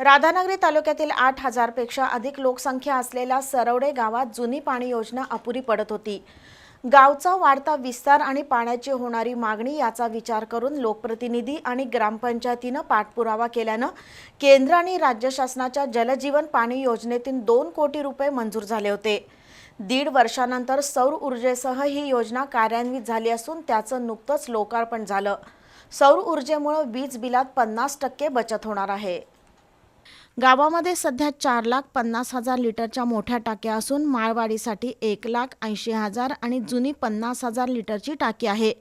राधानगरी तालुक्यातील आठ हजारपेक्षा अधिक लोकसंख्या असलेल्या सरवडे गावात जुनी पाणी योजना अपुरी पडत होती. गावचा वाढता विस्तार आणि पाण्याची होणारी मागणी याचा विचार करून लोकप्रतिनिधी आणि ग्रामपंचायतीनं पाठपुरावा केल्यानं केंद्र आणि राज्य शासनाच्या जलजीवन पाणी योजनेतून दोन कोटी रुपये मंजूर झाले होते. दीड वर्षानंतर सौर ऊर्जेसह ही योजना कार्यान्वित झाली असून त्याचं नुकतंच लोकार्पण झालं. सौर ऊर्जेमुळे वीज बिलात पन्नास टक्के बचत होणार आहे. गावामध्ये सध्या चार लाख पन्नास हजार लिटरच्या मोठ्या टाक्या असून माळवाडीसाठी एक लाख ऐंशी हजार आणि जुनी पन्नास हजार लिटरची टाकी आहे.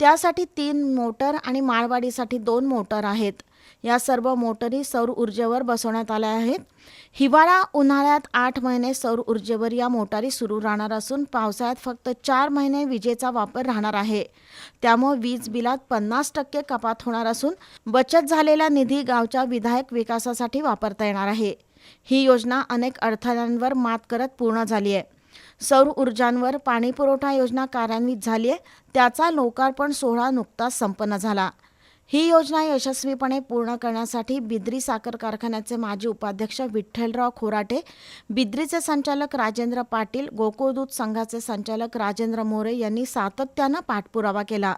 त्यासाठी तीन मोटर आणि माळवाडीसाठी दोन मोटर आहेत. या सर्व मोटरी सौर ऊर्जेवर बसवण्यात आल्या आहेत. हिवाळा उन्हाळ्यात आठ महिने सौर ऊर्जेवर या मोटारी सुरू राहणार असून पावसाळ्यात फक्त चार महिने विजेचा वापर राहणार आहे. त्यामुळे वीज बिलात पन्नास टक्के कपात होणार असून बचत झालेला निधी गावच्या विधायक विकासासाठी वापरता येणार आहे. ही योजना अनेक अडथळ्यांवर मात करत पूर्ण झाली आहे. सौर ऊर्जांवर पाणी पुरवठा योजना कार्यान्वित झाली आहे. त्याचा लोकार्पण सोहळा नुकताच संपन्न झाला. ही योजना यशस्वीपणे पूर्ण करण्यासाठी बिद्री साखर कारखान्याचे माजी उपाध्यक्ष विठ्ठलराव खोराटे बिद्रीचे संचालक राजेंद्र पाटील गोकुळदूत संघाचे संचालक राजेंद्र मोरे यांनी सातत्यानं पाठपुरावा केला.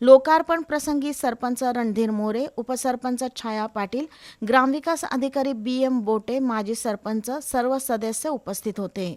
लोकार्पण प्रसंगी सरपंच रणधीर मोरे उपसरपंच छाया पाटील ग्रामविकास अधिकारी बी एम बोटे माजी सरपंच सर्व सदस्य उपस्थित होते.